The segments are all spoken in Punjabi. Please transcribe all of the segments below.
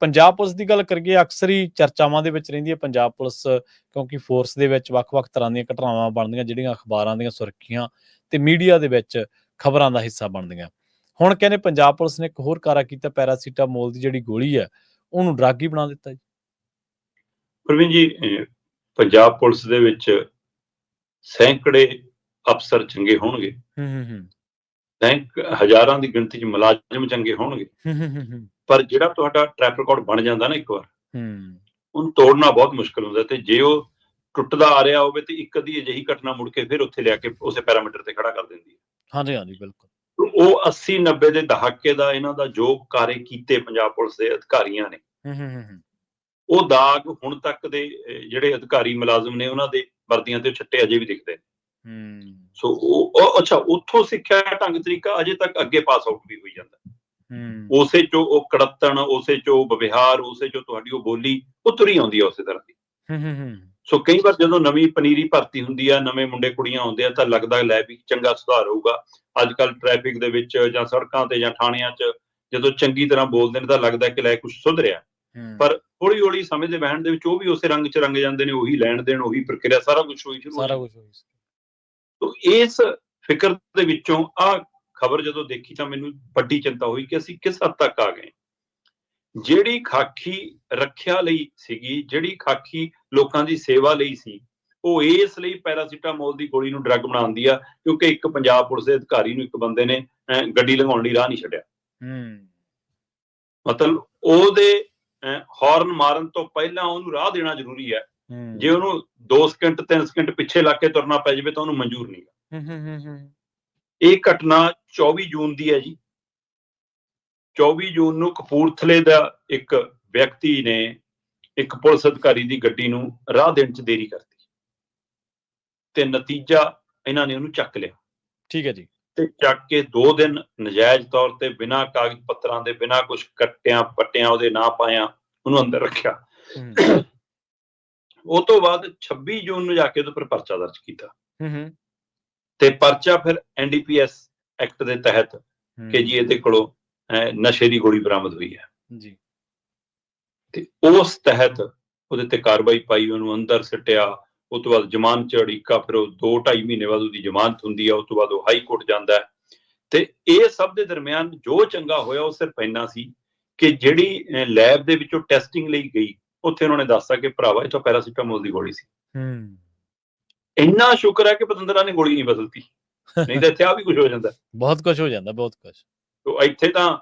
ਪੰਜਾਬ ਪੁਲਿਸ ਦੀ ਗੱਲ ਕਰੀਏ ਅਕਸਰ ਹੀ ਚਰਚਾਵਾਂ ਦੇ ਵਿੱਚ ਰਹਿੰਦੀ ਹੈ ਪੰਜਾਬ ਪੁਲਿਸ ਕਿਉਂਕਿ ਫੋਰਸ ਦੇ ਵਿੱਚ ਵੱਖ-ਵੱਖ ਤਰ੍ਹਾਂ ਦੀਆਂ ਘਟਨਾਵਾਂ ਬਣਦੀਆਂ ਜਿਹੜੀਆਂ ਅਖਬਾਰਾਂ ਦੀਆਂ ਸੁਰਖੀਆਂ ਤੇ ਮੀਡੀਆ ਦੇ ਵਿੱਚ ਖਬਰਾਂ ਦਾ ਹਿੱਸਾ ਬਣਦੀਆਂ। ਹੁਣ ਕਹਿੰਦੇ ਪੰਜਾਬ ਪੁਲਿਸ ਨੇ ਇੱਕ ਹੋਰ ਕਾਰਾ ਕੀਤਾ ਪੈਰਾਸੀਟਾਮੋਲ ਦੀ ਜਿਹੜੀ ਗੋਲੀ ਹੈ ਉਹਨੂੰ ਡਰੱਗ ਹੀ ਬਣਾ ਦਿੱਤਾ ਜੀ। ਪ੍ਰਵੀਨ ਜੀ ਪੰਜਾਬ ਪੁਲਿਸ ਦੇ ਵਿੱਚ ਸੈਂਕੜੇ ਅਫਸਰ ਚੰਗੇ ਹੋਣਗੇ। ਹੂੰ ਹੂੰ ਹੂੰ। ਸੈਂਕ ਹਜ਼ਾਰਾਂ ਦੀ ਗਿਣਤੀ 'ਚ ਮੁਲਾਜ਼ਮ ਚੰਗੇ ਹੋਣਗੇ। ਹੂੰ ਹੂੰ ਹੂੰ। ਪਰ ਜਿਹੜਾ ਤੁਹਾਡਾ ਟਰੈਕ ਰਿਕਾਰਡ ਬਣ ਜਾਂਦਾ ਨਾ ਇੱਕ ਵਾਰ ਹੂੰ। ਉਹਨੂੰ ਤੋੜਨਾ ਬਹੁਤ ਮੁਸ਼ਕਲ ਹੁੰਦਾ ਤੇ ਜੇ ਉਹ ਟੁੱਟਦਾ ਆ ਰਿਹਾ ਹੋਵੇ ਤੇ ਇੱਕ ਅੱਧੀ ਅਜਿਹੀ ਘਟਨਾ ਮੁੜ ਕੇ ਫਿਰ ਉੱਥੇ ਲਿਆ ਕੇ ਉਸੇ ਪੈਰਾਮੀਟਰ ਤੇ ਖੜਾ ਕਰ ਦਿੰਦੀ ਹੈ। ਹਾਂਜੀ ਹਾਂਜੀ ਬਿਲਕੁਲ। ਉਹ 80 90 ਦੇ ਦਹਾਕੇ ਦਾ ਇਹਨਾਂ ਦਾ ਜੋ ਕਾਰੇ ਕੀਤੇ ਪੰਜਾਬ ਪੁਲਿਸ ਦੇ ਅਧਿਕਾਰੀਆਂ ਨੇ। ਹੂੰ ਹੂੰ ਉਹ ਦਾਗ ਹੁਣ ਤੱਕ ਦੇ ਜਿਹੜੇ ਅਧਿਕਾਰੀ ਮੁਲਾਜ਼ਮ ਨੇ ਉਹਨਾਂ ਦੇ ਵਰਦੀਆਂ ਤੇ ਛੱਟੇ ਅਜੇ ਵੀ ਦਿਖਦੇ। ਨੇ ਹੂੰ। ਸੋ ਉਹ ਉਹ- ਅੱਛਾ ਉੱਥੋਂ ਸਿੱਖਿਆ ਢੰਗ ਤਰੀਕਾ ਅਜੇ ਤੱਕ ਅੱਗੇ ਪਾਸ ਆਊਟ ਵੀ ਹੋਈ ਜਾਂਦਾ। ਹੂੰ ਉਸੇ ਚੋਂ ਉਹ ਕੜਤਣ ਉਸੇ ਚੋਂ ਵਿਵਹਾਰ ਉਸੇ ਚੋਂ ਤੁਹਾਡੀ ਉਹ ਬੋਲੀ ਉਹ ਤੁਰੀ ਆਉਂਦੀ ਆ ਉਸੇ ਤਰ੍ਹਾਂ ਦੀ। ਹੂੰ ਹੂੰ ਸੋ ਕਈ ਵਾਰ ਜਦੋਂ ਨਵੀਂ ਪਨੀਰੀ ਭਰਤੀ ਹੁੰਦੀ ਆ ਨਵੇਂ ਮੁੰਡੇ ਕੁੜੀਆਂ ਆਉਂਦੇ ਆ ਤਾਂ ਲੱਗਦਾ ਲੈ ਵੀ ਚੰਗਾ ਸੁਧਾਰ ਹੋਊਗਾ। ਅੱਜ ਕੱਲ ਟ੍ਰੈਫਿਕ ਦੇ ਵਿੱਚ ਜਾਂ ਸੜਕਾਂ ਤੇ ਜਾਂ ਥਾਣਿਆਂ 'ਚ ਜਦੋਂ ਚੰਗੀ ਤਰ੍ਹਾਂ ਬੋਲਦੇ ਨੇ ਤਾਂ ਲੱਗਦਾ ਕਿ ਲੈ ਕੁਝ ਸੁਧਰਿਆ। ਪਰ ਹੌਲੀ ਹੌਲੀ ਸਮੇਂ ਦੇ ਵਹਿਣ ਦੇ ਵਿੱਚ ਉਹ ਵੀ ਉਸੇ ਰੰਗ 'ਚ ਰੰਗ ਜਾਂਦੇ ਨੇ ਉਹੀ ਲੈਣ ਦੇਣ ਉਹੀ ਪ੍ਰਕਿਰਿਆ ਸਾਰਾ ਕੁਝ ਹੋਈ ਸ਼ੁਰੂ ਸਾਰਾ। ਕੁਝ ਹੋਈ ਸੀ ਤੋ ਇਸ ਫਿਕਰ ਦੇ ਵਿੱਚੋਂ ਆ ਖਬਰ ਜਦੋਂ ਦੇਖੀ ਤਾਂ ਮੈਨੂੰ ਵੱਡੀ ਚਿੰਤਾ ਹੋਈ ਕਿ ਅਸੀਂ ਕਿਸ ਹੱਦ ਤੱਕ ਆ ਗਏ ਜਿਹੜੀ ਖਾਕੀ ਰੱਖਿਆ ਲਈ ਸੀਗੀ ਜਿਹੜੀ ਖਾਕੀ ਲੋਕਾਂ ਦੀ ਸੇਵਾ ਲਈ ਸੀ ਉਹ ਇਸ ਲਈ ਪੈਰਾਸੀਟਾਮੋਲ ਦੀ ਗੋਲੀ ਨੂੰ ਡਰੱਗ ਬਣਾਉਂਦੀ ਆ ਕਿਉਂਕਿ ਇੱਕ ਪੰਜਾਬ ਪੁਲਿਸ ਦੇ ਅਧਿਕਾਰੀ ਨੂੰ ਇੱਕ ਬੰਦੇ ਨੇ ਗੱਡੀ ਲੰਘਾਉਣ ਲਈ ਰਾਹ ਨਹੀਂ ਛੱਡਿਆ। ਹੂੰ। ਮਤਲਬ ਉਹਦੇ ਹਾਰਨ ਮਾਰਨ ਤੋਂ ਪਹਿਲਾਂ ਉਹਨੂੰ ਰਾਹ ਦੇਣਾ ਜ਼ਰੂਰੀ ਹੈ। ਜੇ ਉਹਨੂੰ 2 ਸਕਿੰਟ 3 ਸਕਿੰਟ ਪਿੱਛੇ ਲੱਗ ਕੇ ਤੁਰਨਾ ਪੈ ਜਾਵੇ ਤਾਂ ਉਹਨੂੰ ਮਨਜ਼ੂਰ ਨਹੀਂ ਹੂੰ ਹੂੰ ਹੂੰ ਹੂੰ। ਇਹ ਘਟਨਾ 24 ਜੂਨ ਦੀ ਹੈ ਜੀ। 24 ਜੂਨ ਨੂੰ ਕਪੂਰਥਲੇ ਦਾ ਇੱਕ ਵਿਅਕਤੀ ਨੇ ਇੱਕ ਪੁਲਿਸ ਅਧਿਕਾਰੀ ਦੀ ਗੱਡੀ ਨੂੰ ਰਾਹ ਦੇਣ 'ਚ ਦੇਰੀ ਕਰਤੀ ਤੇ ਨਤੀਜਾ ਇਹਨਾਂ ਨੇ ਉਹਨੂੰ ਚੱਕ ਲਿਆ। ਠੀਕ ਹੈ ਜੀ। ਤੇ ਚੱਕ ਕੇ 2 ਦਿਨ ਨਜਾਇਜ਼ ਤੌਰ ਤੇ ਬਿਨਾਂ ਕਾਗਜ਼ ਪੱਤਰਾਂ ਦੇ ਬਿਨਾਂ ਕੁਝ ਕੱਟਿਆਂ ਪੱਟਿਆਂ ਉਹਦੇ ਨਾਂ ਪਾਇਆ ਉਹਨੂੰ ਅੰਦਰ ਰੱਖਿਆ। ਉਹ ਤੋਂ ਬਾਅਦ 26 ਜੂਨ ਨੂੰ ਜਾ ਕੇ ਉਹਦੇ ਉੱਪਰ ਪਰਚਾ ਦਰਜ ਕੀਤਾ। ਹੂੰ ਹੂੰ। ਤੇ ਪਰਚਾ ਫਿਰ ਐਨਡੀਪੀਐਸ ਐਕਟ ਦੇ ਤਹਿਤ ਕਿ ਜੀ ਇਹਦੇ ਕੋਲੋਂ ਨਸ਼ੇ ਦੀ ਗੋਲੀ ਬਰਾਮਦ ਹੋਈ ਹੈ। ਜੀ। ਤੇ ਉਸ ਤਹਿਤ ਉਹਦੇ ਤੇ ਕਾਰਵਾਈ ਪਾਈ ਉਹਨੂੰ ਅੰਦਰ ਸਿੱਟਿਆ ਉਸ ਤੋਂ ਬਾਅਦ ਜ਼ਮਾਨਤ ਚ ਅੜੀਕਾ ਫਿਰ ਉਹ 2 2.5 ਮਹੀਨੇ ਬਾਅਦ ਉਹਦੀ ਜ਼ਮਾਨਤ ਹੁੰਦੀ ਹੈ ਉਸ ਤੋਂ ਬਾਅਦ ਉਹ ਹਾਈ ਕੋਰਟ ਜਾਂਦਾ ਹੈ। ਤੇ ਇਹ ਸਭ ਦੇ ਦਰਮਿਆਨ ਜੋ ਚੰਗਾ ਹੋਇਆ ਉਹ ਸਿਰਫ ਇੰਨਾ ਸੀ ਕਿ ਜਿਹੜੀ ਲੈਬ ਦੇ ਵਿੱਚੋਂ ਟੈਸਟਿੰਗ ਲਈ ਗਈ ਉੱਥੇ ਉਹਨਾਂ ਨੇ ਦੱਸਿਆ ਕਿ ਭਰਾਵਾ ਇਹ ਤਾਂ ਪੈਰਾਸੀਟਾਮੋਲ ਦੀ ਗੋਲੀ ਸੀ। ਹੂੰ। ਇੰਨਾ ਸ਼ੁਕਰ ਹੈ ਕਿ ਪਤੰਦਰਾ ਨੇ ਗੋਲੀ ਨਹੀਂ ਬਦਲਤੀ। ਨਹੀਂ ਤਾਂ ਇੱਥੇ ਆ ਵੀ ਕੁਝ ਹੋ ਜਾਂਦਾ। ਬਹੁਤ ਕੁਝ ਹੋ ਜਾਂਦਾ ਬਹੁਤ ਕੁਝ ਤੋ ਇੱਥੇ ਤਾਂ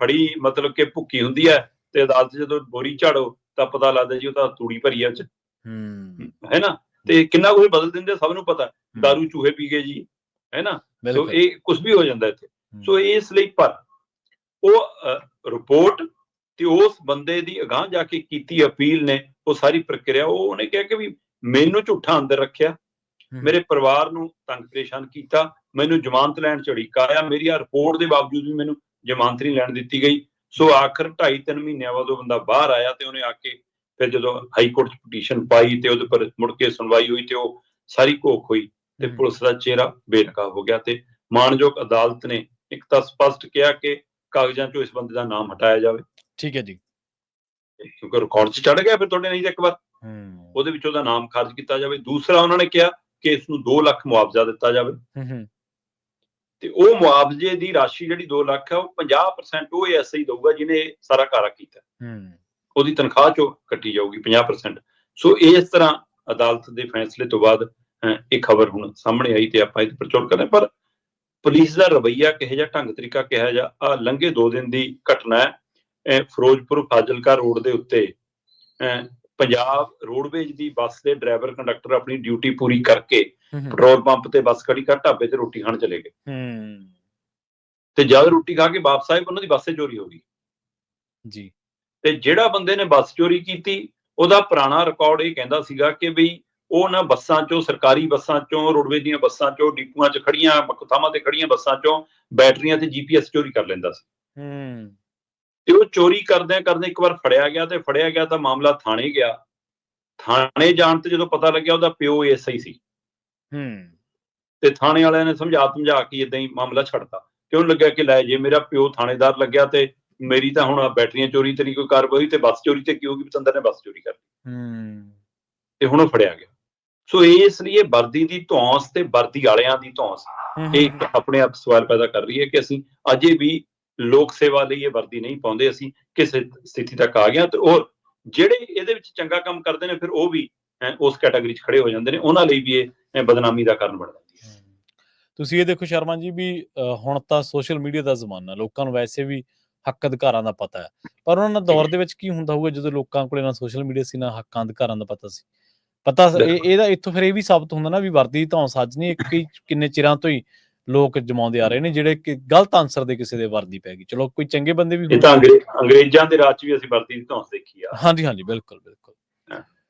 ਫੜੀ ਮਤਲਬ ਕਿ ਭੁੱਕੀ ਹੁੰਦੀ ਹੈ ਤੇ ਅਦਾਲਤ ਜਦੋਂ ਬੋਰੀ ਝਾੜੋ ਤਾਂ ਪਤਾ ਲੱਗਦਾ ਜੀ ਉਹ ਤਾਂ ਤੂੜੀ ਭਰੀ ਆ 'ਚ। ਹੂੰ। ਹੈ ਨਾ? ਤੇ ਕਿੰਨਾ ਕੁਝ ਬਦਲ ਦਿੰਦੇ ਸਭ ਨੂੰ ਪਤਾ। ਦਾਰੂ ਚੂਹੇ ਪੀ ਗਏ ਜੀ ਹੈ ਨਾ? ਸੋ ਇਹ ਕੁਝ ਵੀ ਹੋ ਜਾਂਦਾ ਇੱਥੇ। ਸੋ ਇਸ ਲਈ ਪਰ ਉਹ ਰਿਪੋਰਟ ਤੇ ਉਸ ਬੰਦੇ ਦੀ ਅਗਾਹ ਜਾ ਕੇ ਕੀਤੀ ਅਪੀਲ ਨੇ ਉਹ ਸਾਰੀ ਪ੍ਰਕਿਰਿਆ ਉਹ ਉਹਨੇ ਕਿਹਾ ਕਿ ਵੀ ਮੈਨੂੰ ਝੂਠਾ ਅੰਦਰ ਰੱਖਿਆ। ਮੇਰੇ ਪਰਿਵਾਰ ਨੂੰ ਤੰਗ ਪਰੇਸ਼ਾਨ ਕੀਤਾ ਮੈਨੂੰ ਜ਼ਮਾਨਤ ਲੈਣ ਚ ਅੜਿੱਕਾ ਆਇਆ ਮੇਰੀ ਆ ਰਿਪੋਰਟ ਦੇ ਬਾਵਜੂਦ ਵੀ ਮੈਨੂੰ ਜ਼ਮਾਨਤ ਨਹੀਂ ਲੈਣ ਦਿੱਤੀ ਗਈ ਸੋ ਆਖਰ 2.5 3 ਮਹੀਨਿਆਂ ਬਾਅਦ ਉਹ ਬੰਦਾ ਬਾਹਰ ਆਇਆ ਤੇ ਉਹਨੇ ਆ ਕੇ ਫਿਰ ਜਦੋਂ ਹਾਈ ਕੋਰਟ 'ਚ ਪਟੀਸ਼ਨ ਪਾਈ ਤੇ ਉਹਦੇ ਪਰ ਮੁੜ ਕੇ ਸੁਣਵਾਈ ਹੋਈ ਤੇ ਉਹ ਸਾਰੀ ਘੋਖ ਹੋਈ ਤੇ। ਪੁਲਿਸ ਦਾ ਚਿਹਰਾ ਬੇਨਕਾਬ ਹੋ ਗਿਆ ਤੇ ਮਾਨਯੋਗ ਅਦਾਲਤ ਨੇ ਇੱਕ ਤਾਂ ਸਪਸ਼ਟ ਕਿਹਾ ਕਿ ਕਾਗਜ਼ਾਂ 'ਚੋਂ ਇਸ ਬੰਦੇ ਦਾ ਨਾਮ ਹਟਾਇਆ ਜਾਵੇ ਠੀਕ ਹੈ ਜੀ ਕਿਉਂਕਿ ਰਿਕਾਰਡ 'ਚ ਚੜ ਗਿਆ ਫਿਰ ਤੁਹਾਡੇ ਨਹੀਂ ਇੱਕ ਵਾਰ ਉਹਦੇ ਵਿੱਚ ਉਹਦਾ ਨਾਮ ਖਾਰਜ ਕੀਤਾ ਜਾਵੇ। ਦੂਸਰਾ ਉਹਨਾਂ ਨੇ ਕਿਹਾ ਕਿ ਇਸ ਨੂੰ 2 ਲੱਖ ਮੁਆਵਜ਼ਾ ਦਿੱਤਾ ਜਾਵੇ। ਹੂੰ ਹੂੰ। ਤੇ ਉਹ ਮੁਆਵਜ਼ੇ ਦੀ ਰਾਸ਼ੀ ਜਿਹੜੀ 2 ਲੱਖ ਹੈ ਉਹ 50% ਉਹ ਐਸਆਈ ਦਊਗਾ ਜਿਹਨੇ ਸਾਰਾ ਕਾਰਾ ਕੀਤਾ। ਹੂੰ। ਉਹਦੀ ਤਨਖਾਹ ਚੋਂ ਕੱਟੀ ਜਾਊਗੀ 50% ਸੋ ਇਸ ਤਰ੍ਹਾਂ ਅਦਾਲਤ ਦੇ ਫੈਸਲੇ ਤੋਂ ਬਾਅਦ ਇਹ ਖਬਰ ਹੁਣ ਸਾਹਮਣੇ ਆਈ ਤੇ ਆਪਾਂ ਇਹ ਪ੍ਰਚਾਰ ਕਰ ਰਹੇ ਹਾਂ। ਪਰ ਪੁਲਿਸ ਦਾ ਰਵੱਈਆ ਕਿਹੋ ਜਿਹਾ ਢੰਗ ਤਰੀਕਾ ਕਿਹੋ ਜਿਹਾ ਆ ਲੰਘੇ 2 ਦਿਨ ਦੀ ਘਟਨਾ ਹੈ। ਫਿਰੋਜ਼ਪੁਰ ਫਾਜ਼ਿਲਕਾ ਰੋਡ ਦੇ ਉੱਤੇ ਪੰਜਾਬ ਰੋਡਵੇਜ ਦੀ ਬੱਸ ਦੇ ਡਰਾਈਵਰ ਕੰਡਕਟਰ ਆਪਣੀ ਡਿਊਟੀ ਪੂਰੀ ਕਰਕੇ। ਪੈਟਰੋਲ ਪੰਪ ਤੇ ਬੱਸ ਖੜੀ ਕਰ ਢਾਬੇ ਤੇ ਰੋਟੀ ਖਾਣ ਚਲੇ ਗਏ। ਹੂੰ। ਤੇ ਜਦ ਰੋਟੀ ਖਾ ਕੇ ਵਾਪਸ ਆਏ ਉਹਨਾਂ ਦੀ ਬੱਸੇ ਚੋਰੀ ਹੋ ਗਈ। ਜੀ। ਤੇ ਜਿਹੜਾ ਬੰਦੇ ਨੇ ਬੱਸ ਚੋਰੀ ਕੀਤੀ ਉਹਦਾ ਪੁਰਾਣਾ ਰਿਕਾਰਡ ਇਹ ਕਹਿੰਦਾ ਸੀਗਾ ਕਿ ਬਈ ਉਹ ਨਾ ਬੱਸਾਂ ਚੋਂ ਸਰਕਾਰੀ ਬੱਸਾਂ ਚੋਂ ਰੋਡਵੇਜ਼ ਦੀਆਂ ਬੱਸਾਂ ਚੋਂ ਡਿਪੂਆਂ 'ਚ ਖੜੀਆਂ ਥਾਵਾਂ ਤੇ ਖੜੀਆਂ ਬੱਸਾਂ ਚੋਂ ਬੈਟਰੀਆਂ ਤੇ ਜੀਪੀਐਸ ਚੋਰੀ ਕਰ ਲੈਂਦਾ ਸੀ। ਹੂੰ। ਚੋਰੀ ਕਰਦਿਆਂ ਕਰਦੇ ਇੱਕ ਵਾਰ ਫੜਿਆ ਗਿਆ ਤੇ ਫੜਿਆ ਗਿਆ ਤਾਂ ਮਾਮਲਾ ਥਾਣੇ ਗਿਆ। ਥਾਣੇ ਜਾਣ ਤੇ ਜਦੋਂ ਪਤਾ ਲੱਗਿਆ ਉਹਦਾ ਪਿਓ ਐਸਆਈ ਸੀ। ਹੂੰ। ਤੇ ਥਾਣੇ ਵਾਲਿਆਂ ਨੇ ਸਮਝਾ ਸਮਝਾ ਕੇ ਇਦਾਂ ਹੀ ਮਾਮਲਾ ਛੱਡਤਾ। ਕਿਉਂ ਲੱਗਿਆ ਕਿ ਲੈ ਜੇ ਮੇਰਾ ਪਿਓ ਥਾਣੇਦਾਰ ਲੱਗਿਆ ਤੇ ਮੇਰੀ ਤਾਂ ਹੁਣ ਬੈਟਰੀਆਂ ਚੋਰੀ ਤੇ ਨਹੀਂ ਕੋਈ ਕਾਰਵਾਈ ਤੇ ਬੱਸ ਚੋਰੀ ਤੇ ਕੀ ਹੋਗੀ ਪਤੰਦਰ ਨੇ ਬੱਸ ਚੋਰੀ ਕਰ ਲਈ ਹੂੰ। ਤੇ ਹੁਣ ਉਹ ਫੜਿਆ ਗਿਆ। ਸੋ ਇਸ ਲਈ ਇਹ ਵਰਦੀ ਦੀ ਧੌਂਸ ਤੇ ਵਰਦੀ ਵਾਲਿਆਂ ਦੀ ਧੌਂਸ। ਇਹ ਆਪਣੇ ਆਪ ਸਵਾਲ ਪੈਦਾ ਕਰ ਰਹੀ ਹੈ ਕਿ ਅਸੀਂ ਅਜੇ ਵੀ ਲੋਕ ਸੇਵਾ ਲਈ ਇਹ ਵਰਦੀ ਨਹੀਂ ਪਾਉਂਦੇ ਅਸੀਂ ਕਿਸੇ ਸਥਿਤੀ ਤੱਕ ਆ ਗਏ ਹਾਂ ਤੇ ਉਹ ਜਿਹੜੇ ਇਹਦੇ ਵਿੱਚ ਚੰਗਾ ਕੰਮ ਕਰਦੇ ਨੇ ਫਿਰ ਉਹ ਵੀ ਉਸ ਕੈਟਾਗਰੀ 'ਚ ਖੜੇ ਹੋ ਜਾਂਦੇ ਨੇ ਉਹਨਾਂ ਲਈ ਵੀ ਇਹ ਬਦਨਾਮੀ ਦਾ ਕਾਰਨ ਬਣ ਜਾਂਦੀ ਹੈ। ਹਮ, ਤੁਸੀਂ ਇਹ ਦੇਖੋ ਸ਼ਰਮਾ ਜੀ ਵੀ ਹੁਣ ਤਾਂ ਸੋਸ਼ਲ ਮੀਡੀਆ ਦਾ ਜ਼ਮਾਨਾ ਲੋਕਾਂ ਨੂੰ ਵੈਸੇ ਵੀ ਹੱਕ ਅਧਿਕਾਰਾਂ ਦਾ ਪਤਾ ਹੈ ਪਰ ਉਹਨਾਂ ਦੌਰ ਦੇ ਵਿੱਚ ਕੀ ਹੁੰਦਾ ਹੋਊਗਾ ਜਦੋਂ ਲੋਕਾਂ ਕੋਲੇ ਨਾ ਸੋਸ਼ਲ ਮੀਡੀਆ ਸੀ ਨਾ ਹੱਕਾਂ ਅਧਿਕਾਰਾਂ ਦਾ ਪਤਾ ਸੀ। ਪਤਾ। ਇਹਦਾ ਇੱਥੋਂ ਫਿਰ ਇਹ ਵੀ ਸਾਬਤ ਹੁੰਦਾ ਨਾ ਵੀ ਵਰਦੀ ਤਾਂ ਸੱਜ ਨਹੀਂ ਇੱਕ ਕਿੰਨੇ ਚਿਰਾਂ ਤੋਂ ਹੀ ਲੋਕ ਜਮਾਉਂਦੇ ਆ ਰਹੇ ਨੇ ਜਿਹੜੇ ਕਿ ਗਲਤ ਆਨਸਰ ਦੇ ਕਿਸੇ ਦੇ ਵਰਦੀ ਪੈ ਗਈ। ਚਲੋ ਕੋਈ ਚੰਗੇ ਬੰਦੇ ਵੀ ਇਹ ਤਾਂ ਅੰਗਰੇਜ਼ਾਂ ਦੇ ਰਾਜ 'ਚ ਵੀ ਅਸੀਂ ਵਰਦੀ ਦੀ ਧੌਂਸ ਦੇਖੀ ਆ। ਹਾਂਜੀ ਹਾਂਜੀ ਬਿਲਕੁਲ ਬਿਲਕੁਲ।